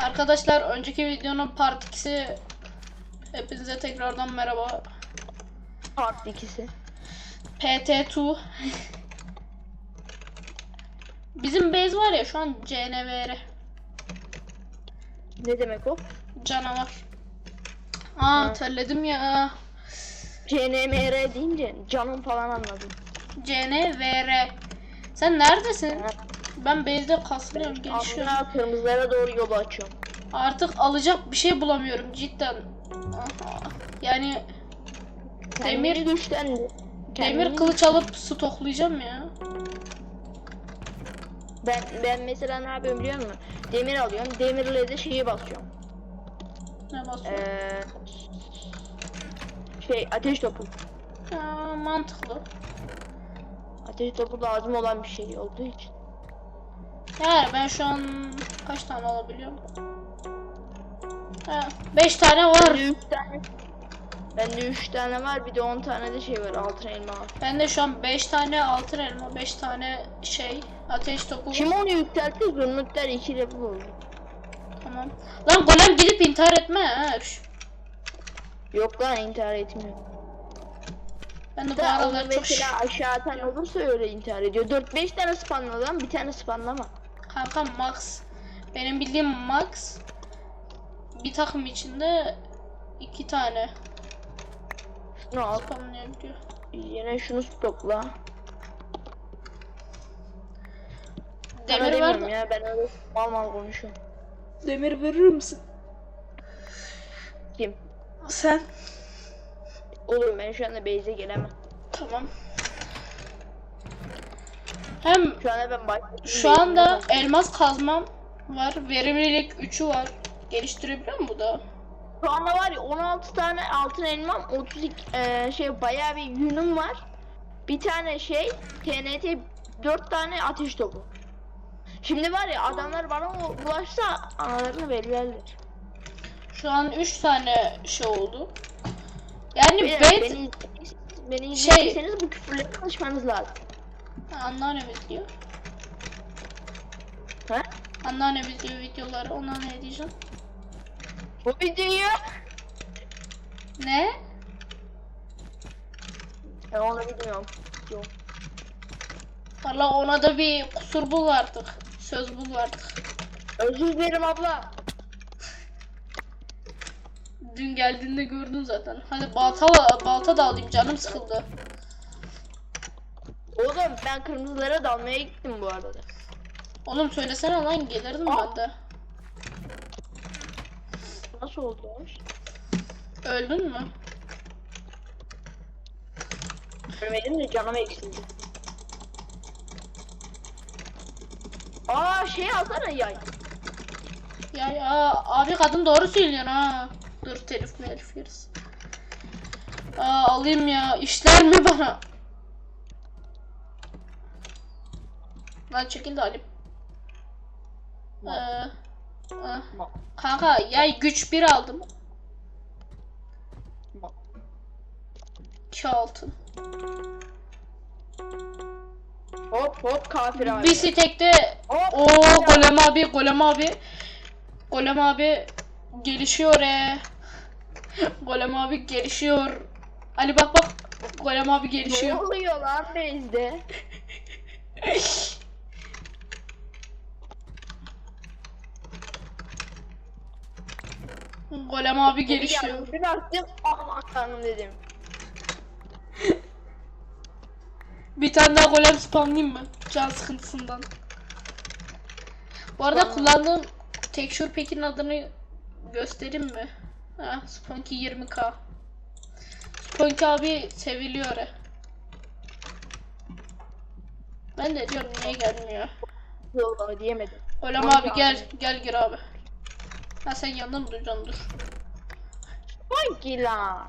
Arkadaşlar önceki videonun part 2'si hepinize tekrardan merhaba. Part ikisi. PT2 Bizim base var ya şu an CNVR Ne demek o? canavar. Aa Ha. terledim ya. CNMR deyince canım falan anladım. CNVR. Sen neredesin? Ha. Ben base'de kasılıyorum gelişiyorum. Aslında kırmızılara doğru yolu açıyorum. Artık alacak bir şey bulamıyorum cidden. Aha. Yani Demir- Kendini güçlendi. demir Kendini- kılıç alıp stoklayacağım ya. Ben, ben mesela ne yapıyorum biliyor musun? Demir alıyorum. Demirle de şeyi basıyorum. Ne basıyor? Ee, şey ateş topu. Aa, mantıklı. Ateş topu lazım olan bir şey olduğu için. Yani ben şu an kaç tane alabiliyorum? Ha, 5 tane var. Bende 3 tane. Bende 3 tane var bir de 10 tane de şey var altın elma. Bende şu an 5 tane altın elma, 5 tane şey, ateş topu. Kim onu yükseltti? Zurnutlar 2 level oldu. Tamam. Lan golem gidip intihar etme ha. Yok lan intihar etmiyor. Ben de bu aralar çok mesela aşağı atan olursa öyle intihar ediyor. 4-5 tane spamla lan bir tane spamlama. kanka max. Benim bildiğim max bir takım içinde iki tane Şunu al. spamlayabiliyor. Yine şunu stokla. Sana Demir var demiyorum da. ya ben öyle mal mal konuşuyorum. Demir verir misin? Kim? Sen. Oğlum ben şu anda base'e gelemem. Tamam. Hem Şu anda ben başladım. Şu anda elmas kazmam var. Verimlilik 3'ü var. Geliştirebiliyor mu bu da? Şu anda var ya 16 tane altın elmam 32 eee, şey bayağı bir yünüm var. Bir tane şey TNT 4 tane ateş topu. Şimdi var ya adamlar bana ulaşsa analarını verirler. Şu an 3 tane şey oldu. Yani Beyler, bet beni, beni Şey- izleyecekseniz bu küfürleri konuşmanız lazım. anneannemiz diyor. Ha? Anneannemiz diyor videoları. Ona ne diyeceğim? Bu videoyu Ne? ben onu bilmiyorum. Yok. Valla ona da bir kusur bul artık. Söz bul artık. Özür dilerim abla. Dün geldiğinde gördün zaten. Hadi balta, balta da alayım canım sıkıldı. Oğlum ben kırmızılara dalmaya gittim bu arada. Oğlum söylesene lan gelirdim ben de. Nasıl oldu? Öldün mü? Ölmedim de canım eksildi. Aa şey alsana yay. Ya ya abi kadın doğru söylüyor ha. Dur telif melif yeriz. Aa alayım ya işler mi bana? Lan çekil de alayım. Ee, ah. Kanka yay güç bir aldım. 2 altın. Hop hop kafir abi. Bir stekte Hop. o golem abi golem abi golem abi gelişiyor e. Golem abi gelişiyor. Ali bak bak golem abi Ne gelişiyor. oluyor lan base'de? Golem abi gelişiyor. Bir baktım aman tanrım dedim. Bir tane daha golem spamlayayım mı? Can sıkıntısından. Bu arada kullandığım Texture Pack'in adını göstereyim mi? Ha, Spunky 20k. Spunky abi seviliyor. Ben de diyorum niye gelmiyor. Yolunu diyemedim. Spunky abi gel gel gir abi. Ha sen yanında mı duracaksın dur. Hangi lan?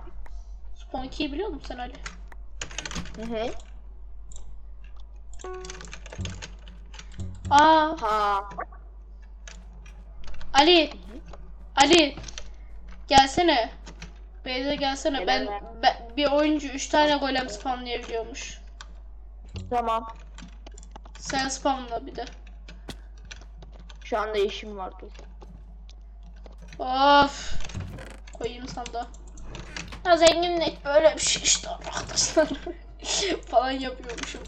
Spunky'yi biliyor musun sen Ali? Hı hı. Aa Ha. Ali. Ali. Gelsene. Beyze gelsene. Ben, ben bir oyuncu 3 tane golem spamlayabiliyormuş. Tamam. Sen spamla bir de. Şu anda işim var dur. Of. Koyayım sandığa. Ya zenginlik böyle bir şey işte arkadaşlar. falan yapıyormuşum.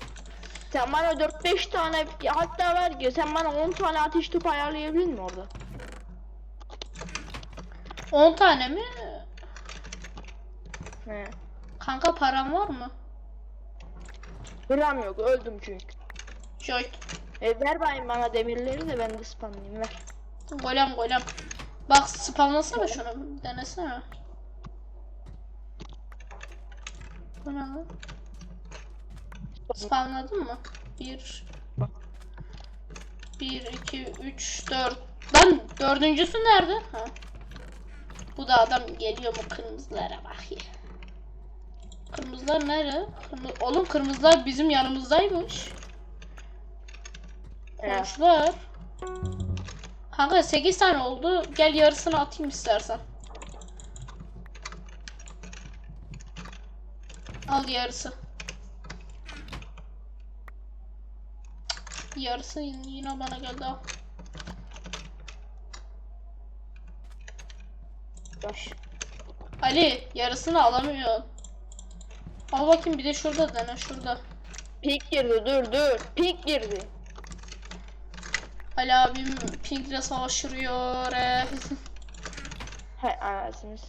Sen bana 4-5 tane hatta var ya sen bana 10 tane ateş topu ayarlayabilir misin orada? 10 tane mi? He. Kanka param var mı? Gram yok öldüm çünkü. Joy. E, ver bayım bana demirleri de ben de spamlayayım ver. Golem golem. Bak spamlasana şunu. Denesene. Bu ne lan? Spamladın mı? 1 1 2 3 4 Lan dördüncüsü nerede? Ha. Bu da adam geliyor mu kırmızılara bak ya. Kırmızılar nerede? Kırmızı... Oğlum kırmızılar bizim yanımızdaymış. Komşular. Kanka 8 tane oldu. Gel yarısını atayım istersen. Al yarısı. Yarısı yine bana geldi al. Baş. Ali yarısını alamıyorsun. Al bakayım bir de şurada dene şurada. Pik girdi dur dur. Pik girdi. Ali abim Pink'le savaşıyor. eh. He anasınız.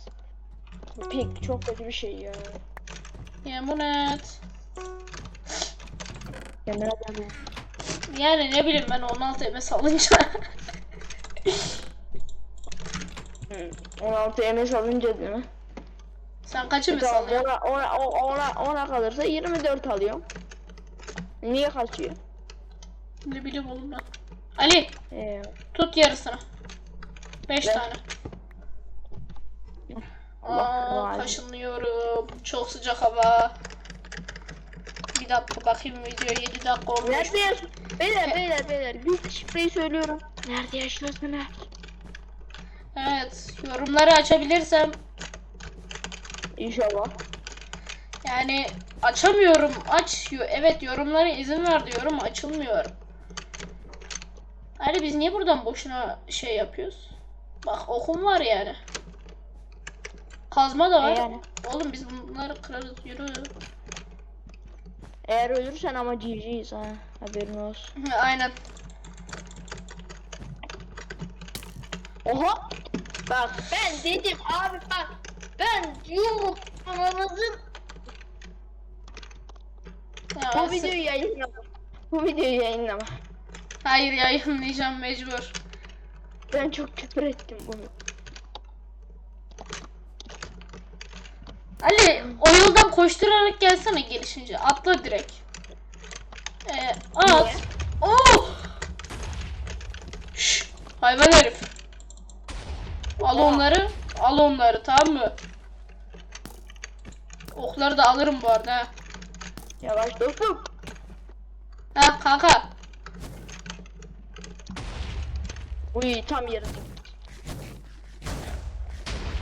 Pik çok kötü bir şey ya. Yemin et. Yani ne bileyim ben 16 MS alınca. 16 MS alınca değil mi? Sen kaçı MS Tamam, ona, ona, ona, ona kalırsa 24 alıyorum. Niye kaçıyor? Ne bileyim oğlum ben. Ali Ee, tut yarısını. 5 Ver. tane. Allah Aa, kaşınıyorum. Çok sıcak hava. Bir dakika bakayım video 7 dakika olmuş. Nerede yaşıyorsun? Beyler beyler beyler. Bir şifreyi söylüyorum. Nerede yaşıyorsun ha? Evet yorumları açabilirsem İnşallah. yani açamıyorum. Aç. Evet yorumlara izin ver diyorum açılmıyor. Ali biz niye buradan boşuna şey yapıyoruz? Bak okum var yani. Kazma da var. E yani? Oğlum biz bunları kırarız yürü. Eğer ölürsen ama GG'yiz ha. Haberin olsun. Aynen. Oha! Bak ben dedim abi bak. Ben ananızın Ya, bu se- videoyu yayınlama. Bu videoyu yayınlama. Hayır yayınlayacağım mecbur. Ben çok küfür ettim bunu. Ali o yoldan koşturarak gelsene gelişince. Atla direkt. Ee, at. Niye? Oh! Şş, hayvan herif. Al onları. Al onları tamam mı? Okları da alırım bu arada. Yavaş dostum. Ha kanka. Uy tam yarısı.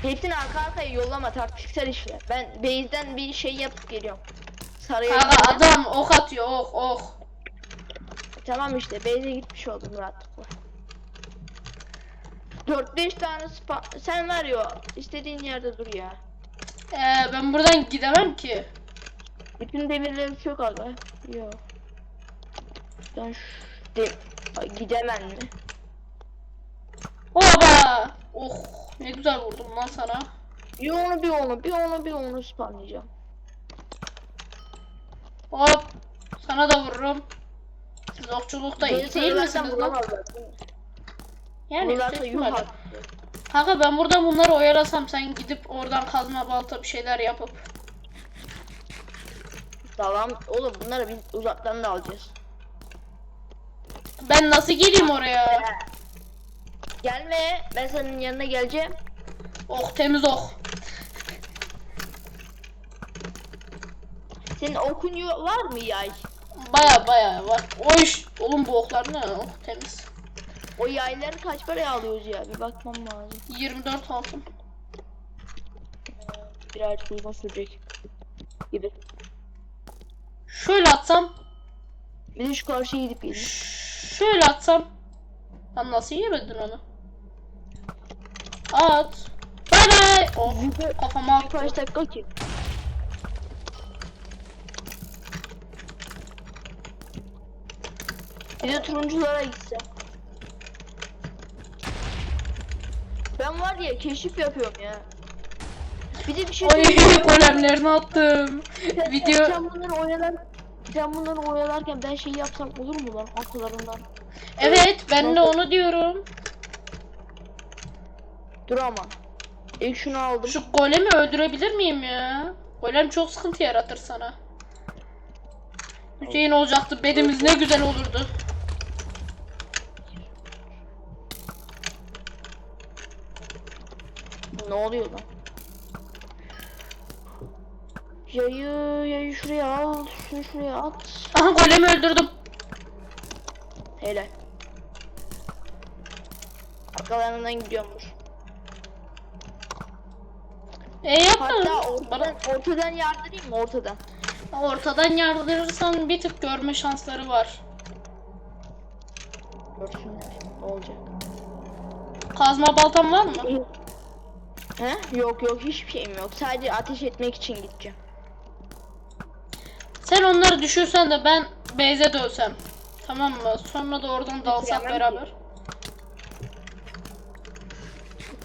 Hepsini arka arkaya yollama taktiksel işler. Ben base'den bir şey yapıp geliyorum. Sarıya Kanka adam ok atıyor ok ok. Tamam işte base'e gitmiş oldum rahatlıkla. 4-5 tane spa... Sen var ya istediğin yerde dur ya. Ee, ben buradan gidemem ki. Bütün demirlerim çok aga. Yok. Ben. De... Gidemem mi? Oba! Oh ne güzel vurdum lan sana. Bir onu bir onu bir onu bir onu spamlayacağım. Hop. Sana da vururum. Siz okçulukta iyi değil misiniz lan? Yani at. Kanka ben burada bunları oyalasam sen gidip oradan kazma balta bir şeyler yapıp. Tamam oğlum bunları biz uzaktan da alacağız. Ben nasıl geleyim oraya? Gelme ben senin yanına geleceğim. Ok temiz ok. Senin okun var mı yay? Baya baya var. O iş. Oğlum bu oklar ne? Ok temiz. O yayları kaç paraya alıyoruz ya bir bakmam lazım. 24 altın. Birazcık uzun sürecek gibi. Şöyle atsam. Bir de şu karşıya gidip gelin. Şöyle atsam. Lan nasıl yemedin onu? At. Bay bay. Oh kafama attı. Kaç dakika ki? Bir de turunculara gitse. Ben var ya keşif yapıyorum ya. Bir de bir şey Ay golemlerini attım. Sen- Video Sen bunları oyalar sen bunları oyalarken ben şey yapsam olur mu lan akıllarından? Evet ben de onu diyorum. Dur ama. İlk şunu aldım. Şu golemi öldürebilir miyim ya? Golem çok sıkıntı yaratır sana. Hüseyin olacaktı. Bedimiz ne güzel olurdu. Ne oluyor lan? Yayı, yayı şuraya al, şunu şuraya at. Aha golemi öldürdüm. Helal. Arkalarından gidiyormuş. E yapma. Hatta ortadan, ortadan yardırayım mı ortadan? Ortadan yardırırsan bir tık görme şansları var. Görsünler. Ne olacak? Kazma baltam var mı? He? Yok yok hiçbir şeyim yok. Sadece ateş etmek için gideceğim. Sen onları düşürsen de ben Beyze dövsem. Tamam mı? Sonra da oradan dalsak Bitiremem beraber.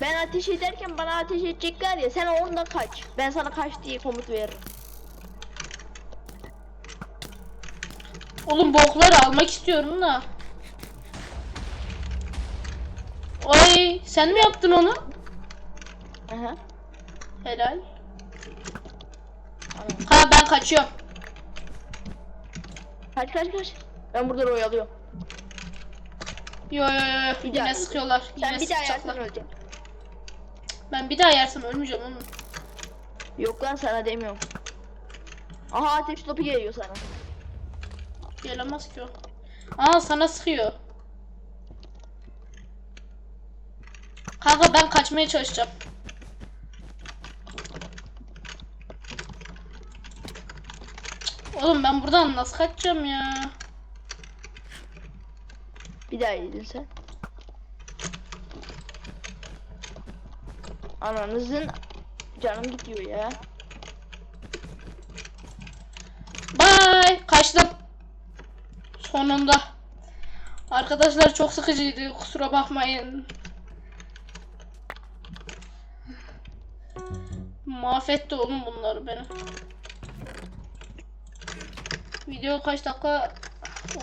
Ben ateş ederken bana ateş edecekler ya sen onda kaç. Ben sana kaç diye komut veririm. Oğlum bu okları almak istiyorum da. Oy sen mi yaptın onu? Aha. Helal. Ha ben kaçıyorum. Kaç kaç kaç. Ben burada oyalıyorum. Yo yo yo Bir yine daha- sıkıyorlar. Sen Yine bir daha yersen sıkacaklar. öleceksin. Ben bir daha yersem ölmeyeceğim oğlum. Yok lan sana demiyorum. Aha ateş topu geliyor sana. Gelemez ki o. Aa sana sıkıyor. Kanka ben kaçmaya çalışacağım. Oğlum ben buradan nasıl kaçacağım ya? Bir daha yedin sen. Ananızın canım gidiyor ya. Bye. Kaçtım. Sonunda. Arkadaşlar çok sıkıcıydı. Kusura bakmayın. Mahvetti oğlum bunları beni. Video kaç dakika?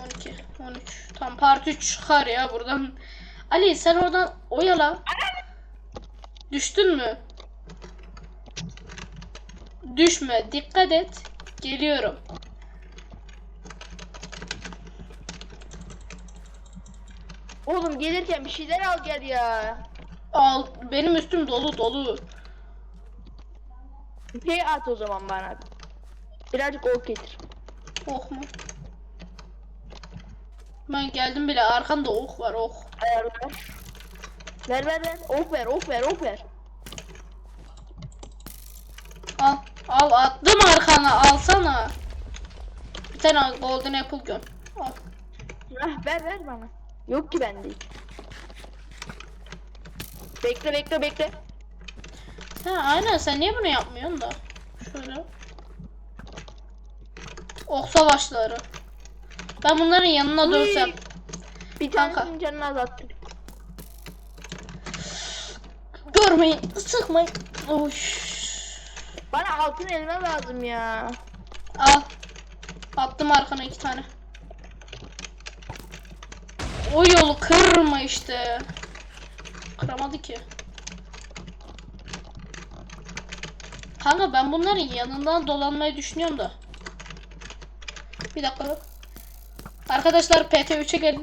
12, 13. Tam part 3 çıkar ya buradan. Ali sen oradan oyala. Düştün mü? Düşme. Dikkat et. Geliyorum. Oğlum gelirken bir şeyler al gel ya. Al benim üstüm dolu dolu. Şey at o zaman bana. Birazcık ok getir. Ok mu? Ben geldim bile arkanda ok var ok. Ayarlar. Ver ver ver. Ok ver ok ver ok ver. Al al attım arkana alsana. Bir tane golden apple göm. Al. Ah, ver ver bana. Yok ki bende. hiç. Bekle bekle bekle. Ha aynen sen niye bunu yapmıyorsun da? Şöyle. Ok savaşları. Ben bunların yanına dönsem. Bir Kanka. tanesinin canını azalttım. Görmeyin, sıkmayın. Oy. Bana altın elma lazım ya. Al. Attım arkana iki tane. O yolu kırma işte. Kıramadı ki. Kanka ben bunların yanından dolanmayı düşünüyorum da. Bir dakika. Arkadaşlar PT3'e gelin.